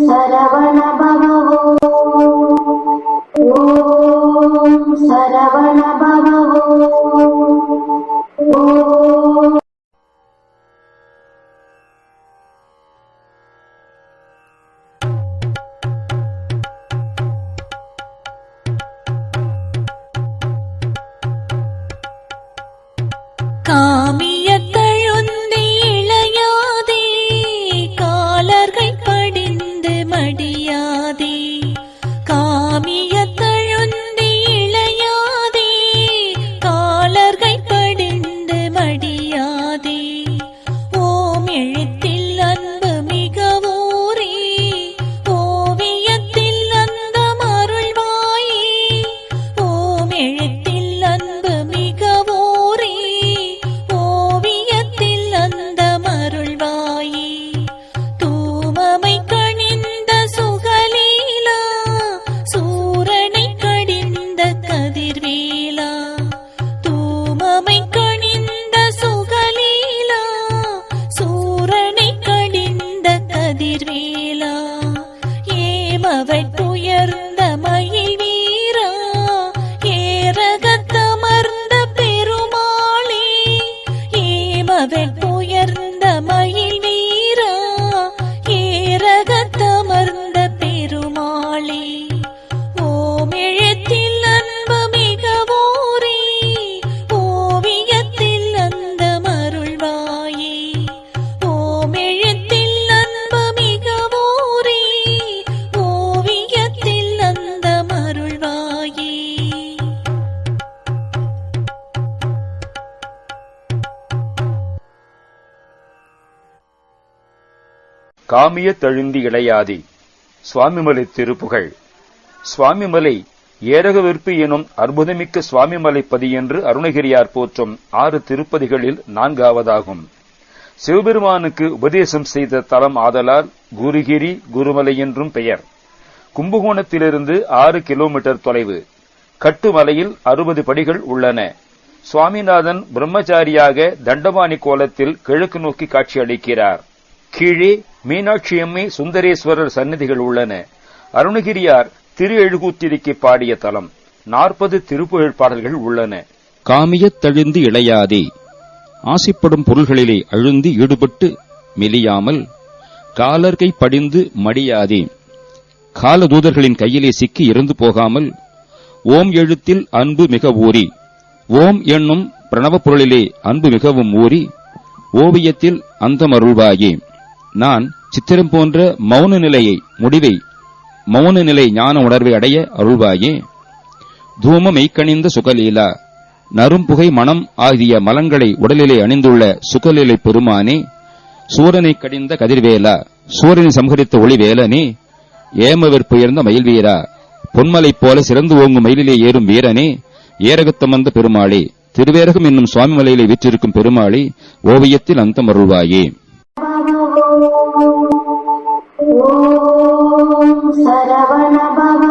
சரவண பவோ ஓம் சரவண பவோ ஓம் காமியத்தழுந்தி कामि यत् காமிய தழுந்தி இளையாதி சுவாமிமலை திருப்புகழ். சுவாமிமலை ஏரகவிற்பு எனும் அற்புதமிக்க சுவாமிமலை பதி என்று அருணகிரியார் போற்றும் ஆறு திருப்பதிகளில் நான்காவதாகும். சிவபெருமானுக்கு உபதேசம் செய்த தலம் ஆதலால் குருகிரி குருமலை என்றும் பெயர். கும்பகோணத்திலிருந்து ஆறு கிலோமீட்டர் தொலைவு. கட்டுமலையில் அறுபது படிகள் உள்ளன. சுவாமிநாதன் பிரம்மச்சாரியாக தண்டபாணி கோலத்தில் கிழக்கு நோக்கி காட்சியளிக்கிறார். கீழே மீனாட்சியம்மை சுந்தரேஸ்வரர் சன்னதிகள் உள்ளன. அருணகிரியார் திரு எழுகூத்திரிக்கு பாடிய தலம். நாற்பது திருப்புகழ் பாடல்கள் உள்ளன. காமியத் தழுந்து இளையாதே. ஆசைப்படும் பொருள்களிலே அழுந்து ஈடுபட்டு மெலியாமல் காலர்கை படிந்து மடியாதே. காலதூதர்களின் கையிலே சிக்கி இறந்து போகாமல் ஓம் எழுத்தில் அன்பு மிக ஊறி. ஓம் என்னும் பிரணவப் பொருளிலே அன்பு மிகவும் ஊறி. ஓவியத்தில் அந்தமருள்வாயே. நான் சித்திரம் போன்ற மௌன நிலையை முடிவை மௌன நிலை ஞான உணர்வை அடைய அருள்வாயே. தூம மெய்க்கணிந்த சுகலீலா நறும்புகை மனம் ஆகிய மலங்களை உடலிலே அணிந்துள்ள சுகலீலை பெருமானே சூரனை கடிந்த கதிர்வேலா சூரியனை சம்ஹரித்த ஒளிவேலனே ஏமவிற்புயர்ந்த மயில்வீரா பொன்மலைப் போல சிறந்து ஓங்கும் மயிலிலே ஏறும் வீரனே ஏரகத்தமர்ந்த பெருமாளே திருவேரகம் என்னும் சுவாமி மலையிலே வீற்றிருக்கும் பெருமாளே ஓவியத்தில் அந்தமருள்வாயே. ॐ सरवणभव